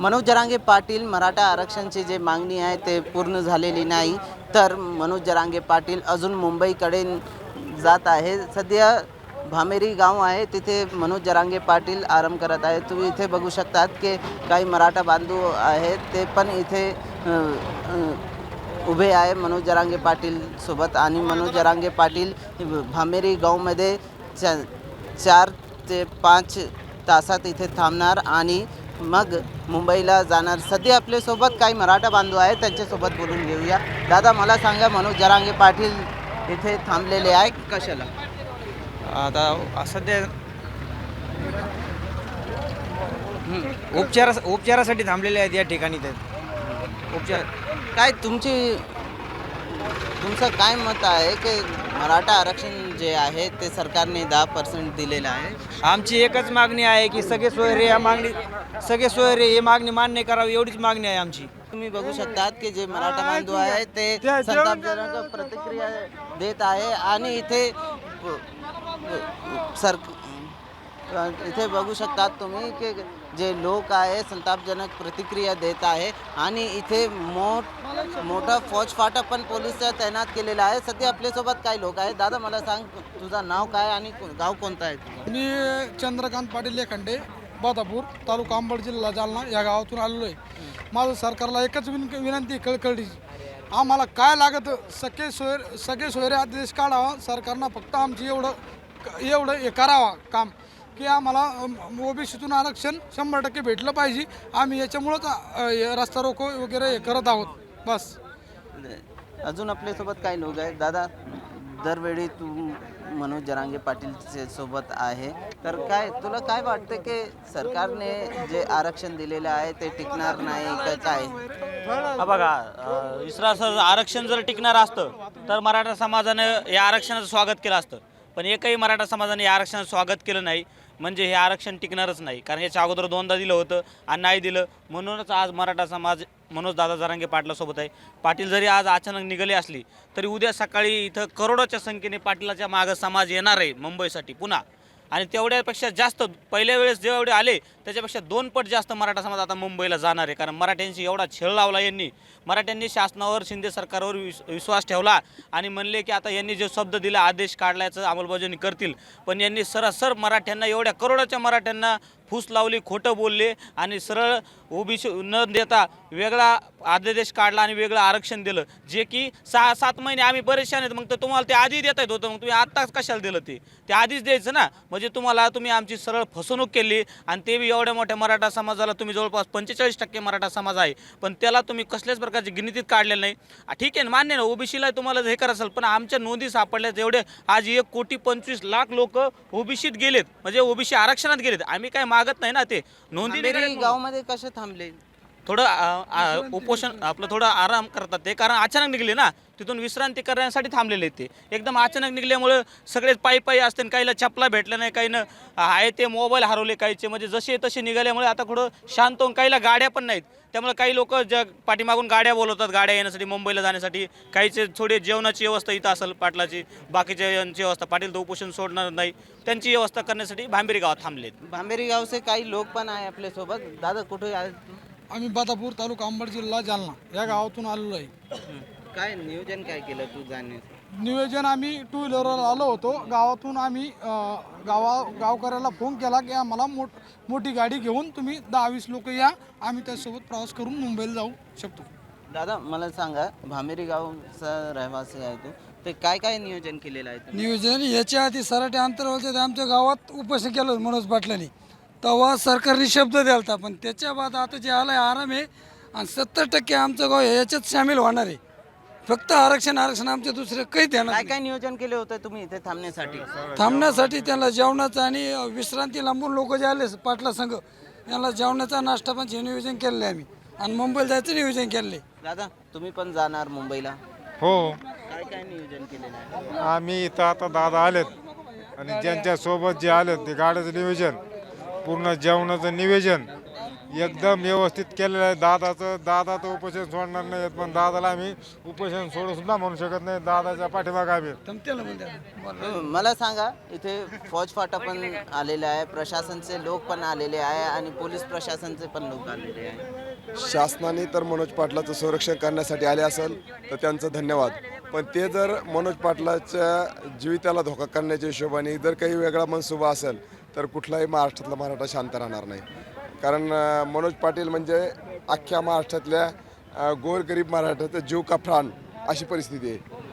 मनोज जरांगे पाटील मराठा आरक्षणची जे मागणी आहे ते पूर्ण झालेली नाही. तर मनोज जरांगे पाटील अजून मुंबईकडे जात आहे. सध्या भामेरी गाव आहे. तिथे मनोज जरांगे पाटील आराम करत आहे तुम्ही इथे बघू शकतात की काही मराठा बांधव आहेत. ते पण इथे उभे आहे मनोज जरांगे पाटील सोबत. आणि मनोज जरांगे पाटील भामेरी गावमध्ये चा चार ते पाच तासात इथे थांबणार आणि मग मुंबईला जाणार. सध्या आपल्यासोबत काही मराठा बांधव आहेत त्यांच्यासोबत बोलून घेऊया. दादा मला सांगा मनोज जरांगे पाटील इथे थांबलेले आहे कशाला? आता सध्या उपचारा उपचारासाठी थांबलेले आहेत या ठिकाणी ते. उपचार. काय तुमची तुमचं काय मत आहे की मराठा आरक्षण जे आहे ते सरकारने दहा पर्सेंट दिलेलं आहे? आमची एकच मागणी आहे की सगळे सोयरे या मागणी सगळे सोयरे ही मागणी मान्य करावी एवढीच मागणी आहे आमची. तुम्ही बघू शकतात की जे मराठा बांधव आहे ते संतापजनक प्रतिक्रिया देत आहे आणि इथे सर इथे बघू शकतात तुम्ही की जे लोक आहे संतापजनक प्रतिक्रिया देत आहे. आणि इथे मोठ मोठा फौजफाटा पण पोलिसचा तैनात केलेला आहे. सध्या आपल्यासोबत काही लोक आहेत. दादा मला सांग तुझं नाव काय आणि गाव कोणतं आहे? मी चंद्रकांत पाटील लेखंडे बदापूर तालुका अंबड जिल्हा जालना या गावातून आलेलो आहे. माझं सरकारला एकच विन विनंती कळकळी कळकळीची. आम्हाला काय लागत सगळे सोयर सगळे सोयरे आदेश काढावा. सरकारनं फक्त आमची एवढं एवढं हे करावा काम. की आम्हाला ओबीसीतून आरक्षण शंभर टक्के भेटलं पाहिजे. आम्ही याच्यामुळंच रस्ता रोको वगैरे हे करत आहोत. बस. अजून आपल्यासोबत काही लोक आहेत. दादा दरवेळी तू मनोज जरांगे पाटील सोबत आहे. तर काय तुला काय वाटतं की सरकारने जे आरक्षण दिलेलं आहे ते टिकणार नाही का काय? हा बघा अ, इस्राचं आरक्षण जर टिकणार असतं तर मराठा समाजानं या आरक्षणाचं स्वागत केलं असतं. पण एकही मराठा समाजाने या आरक्षणाचं स्वागत केलं नाही म्हणजे हे आरक्षण टिकणारच नाही. कारण याच्या अगोदर दोनदा दिलं होतं आणि नाही दिलं. म्हणूनच आज मराठा समाज मनोज दादा जरांगे पाटलासोबत आहे. पाटील जरी आज अचानक निघाले असली तरी उद्या सकाळी इथं करोडोच्या संख्येने पाटलाच्या मागं समाज येणार आहे मुंबईसाठी पुन्हा. आणि तेवढ्यापेक्षा जास्त पहिल्या वेळेस जेवढे आले त्याच्यापेक्षा दोन पट जास्त मराठा समाज आता मुंबईला जाणार आहे. कारण मराठ्यांशी एवढा छळ लावला यांनी. मराठ्यांनी शासनावर शिंदे सरकारवर विस विश्वास ठेवला आणि म्हणले की आता यांनी जो शब्द दिला आदेश काढल्याचं अंमलबजावणी करतील. पण यांनी सरासर मराठ्यांना एवढ्या करोडाच्या मराठ्यांना फूस लावली खोटं बोलले आणि सरळ ओबीसी न देता वेगळा आदेश काढला आणि वेगळं आरक्षण दिलं. जे की सहा सात महिने आम्ही परेशान आहेत. मग तर तुम्हाला ते आधी देता येत होतं. मग तुम्ही आत्ताच कशाला दिलं ते? ते आधीच द्यायचं ना? म्हणजे तुम्हाला तुम्ही आमची सरळ फसवणूक केली आणि ते बी एवढ्या मोठ्या मराठा समाजाला तुम्ही जवळपास पंचेचाळीस टक्के मराठा समाज आहे. पण त्याला तुम्ही कसल्याच प्रकारची गिनितीत काढलेलं नाही. ठीक आहे ना? मान्य ना? ओबीसीला तुम्हाला हे करा असेल पण आमच्या नोंदी सापडल्या जेवढे आज एक कोटी पंचवीस लाख लोक ओबीसीत गेलेत. म्हणजे ओबीसी आरक्षणात गेलेत. आम्ही काय मागत नाही ना ते नोंदी. गावमध्ये कसे थांबले थोडं उपोषण आपलं थोडं आराम करतात ते. कारण अचानक निघले ना तिथून विश्रांती करण्यासाठी थांबलेले आहेत ते. एकदम अचानक निघल्यामुळं सगळेच पायी पायी असते आणि काहीला चपला भेटल्या नाही काहीनं आहे ते मोबाईल हरवले काहीचे. म्हणजे जसे तसे निघाल्यामुळे आता थोडं शांत होऊन काहीला गाड्या पण नाहीत. त्यामुळे काही लोक ज्या पाठीमागून गाड्या बोलवतात गाड्या येण्यासाठी मुंबईला जाण्यासाठी. काहीचे थोडी जेवणाची व्यवस्था इथं असेल पाटलाची बाकीच्या यांची व्यवस्था. पाटील तर उपोषण सोडणार नाही. त्यांची व्यवस्था करण्यासाठी भांबेरी गावात थांबलेत. भांबेरी गावचे काही लोक पण आहे आपल्यासोबत. दादा कुठे आहे तू? आम्ही बदापूर तालुका अंबड जिल्हा जालना या गावातून आलेलो आहे. काय नियोजन काय केलं तू जाण्याचं नियोजन आम्ही टू व्हीलरवर आलो होतो. गावातून आम्ही अ, गावा गावकऱ्याला फोन केला की आम्हाला मोठ मोठी गाडी घेऊन तुम्ही दहा वीस लोक या. आम्ही त्यासोबत प्रवास करून मुंबईला जाऊ शकतो. दादा मला सांगा भामेरी गावचा रहिवासी आहे तू. ते काय काय नियोजन केलेलं आहे तुम्ही? नियोजन याच्या आधी सराटे ते आमच्या गावात उपोषण केलं होतं मनोज पाटलांनी. तेव्हा सरकारने शब्द द्यालता पण त्याच्या बाद आता जे आलाय आराम आहे आणि सत्तर टक्के आमचं गाव याच्यात सामील होणार आहे. फक्त आरक्षण आरक्षण आमच्या दुसरं काही काय नाही. काय नियोजन केले होते तुम्ही इथे थांबण्यासाठी? थांबण्यासाठी त्यांना जेवणाचं आणि विश्रांती लांबून लोक जे आले पाटला संघ यांना जेवणाचा नाश्ता पण हे नियोजन केलेलं आहे आम्ही. आणि मुंबईला जायचं नियोजन केलेलं आहे. दादा तुम्ही पण जाणार मुंबईला? हो. काय काय नियोजन केलेलं आहे? आम्ही इथं आता दादा आलेत. आणि ज्यांच्या सोबत जे आलेत ते गाड्याचं नियोजन. पूर्ण जेवणाचं नियोजन एकदम व्यवस्थित केलेलं आहे. दादाचं दादा तर उपोषण सोडणार नाही पण दादाला आम्ही उपोषण सोडू सुद्धा म्हणू शकत नाही. दादाच्या पाठीमागे आम्ही मला सांगा इथे फौज फाटा पण आलेले आहे प्रशासनचे लोक पण आलेले आहे आणि पोलीस प्रशासनचे पण लोक आलेले आहे. शासनाने तर मनोज पाटलाचं संरक्षण करण्यासाठी आले असेल तर त्यांचं धन्यवाद. पण ते जर मनोज पाटलाच्या जीविताला धोका करण्याच्या हिशोबाने जर काही वेगळा मनसुबा असेल तर कुठलाही महाराष्ट्रातला मराठा शांत राहणार नाही. कारण मनोज पाटील म्हणजे अख्ख्या महाराष्ट्रातल्या गोरगरीब मराठ्याचा जीव का प्राण अशी परिस्थिती आहे.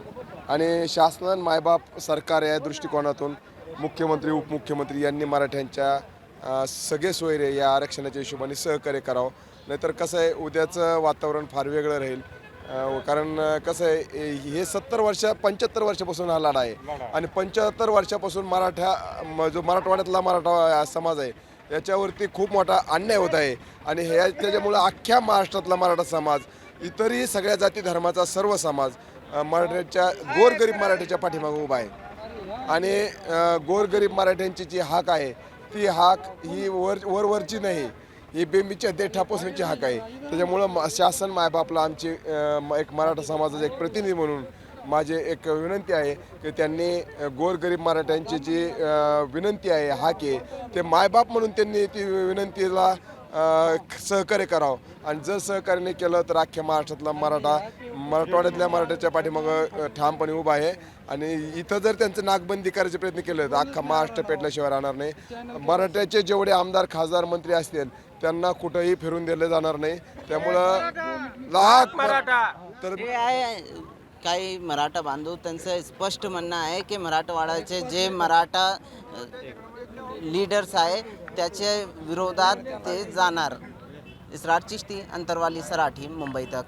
आणि शासन मायबाप सरकार या दृष्टिकोनातून मुख्यमंत्री उपमुख्यमंत्री यांनी मराठ्यांच्या सगळे सोयरे या आरक्षणाच्या हिशोबाने सहकार्य करावं. नाहीतर कसं आहे उद्याचं वातावरण फार वेगळं राहील. कारण कसं आहे हे सत्तर वर्ष पंच्याहत्तर वर्षापासून हा लढा आहे. आणि पंच्याहत्तर वर्षापासून मराठा जो मराठवाड्यातला मराठा समाज आहे याच्यावरती खूप मोठा अन्याय होत आहे. आणि हे त्याच्यामुळं अख्ख्या महाराष्ट्रातला मराठा समाज इतरही सगळ्या जाती धर्माचा सर्व समाज मराठ्याच्या गोरगरीब मराठ्याच्या पाठीमागे उभा आहे. आणि गोरगरीब मराठ्यांची जी हाक आहे ती हाक ही वर वरवरची नाही. ही बेंबीच्या देठापासूनची हाक आहे. त्याच्यामुळं म- शासन मायबापला आमची म- एक मराठा समाजाचा एक प्रतिनिधी म्हणून माझे एक विनंती आहे की त्यांनी गोरगरीब मराठ्यांची जी विनंती आहे हाक आहे ते मायबाप म्हणून त्यांनी ती विनंतीला सहकार्य करावं. आणि जर सहकार्य नाही केलं तर अख्ख्या महाराष्ट्रातला मराठा मराठवाड्यातल्या मराठ्याच्या पाठीमागं ठामपणे उभा आहे. आणि इथं जर त्यांचं नागबंदी करायचे प्रयत्न केले तर अख्खा महाराष्ट्र पेटल्याशिवाय राहणार नाही. मराठ्याचे जेवढे आमदार खासदार मंत्री असतील त्यांना कुठंही फिरून दिले जाणार नाही. त्यामुळं लाख तर हे आहे काही मराठा बांधव त्यांचं स्पष्ट म्हणणं आहे की मराठवाड्याचे जे मराठा लीडर्स आहे त्याच्या विरोधात ते जाणार. इसरार चिश्ती अंतरवाली सराठी मुंबई तक.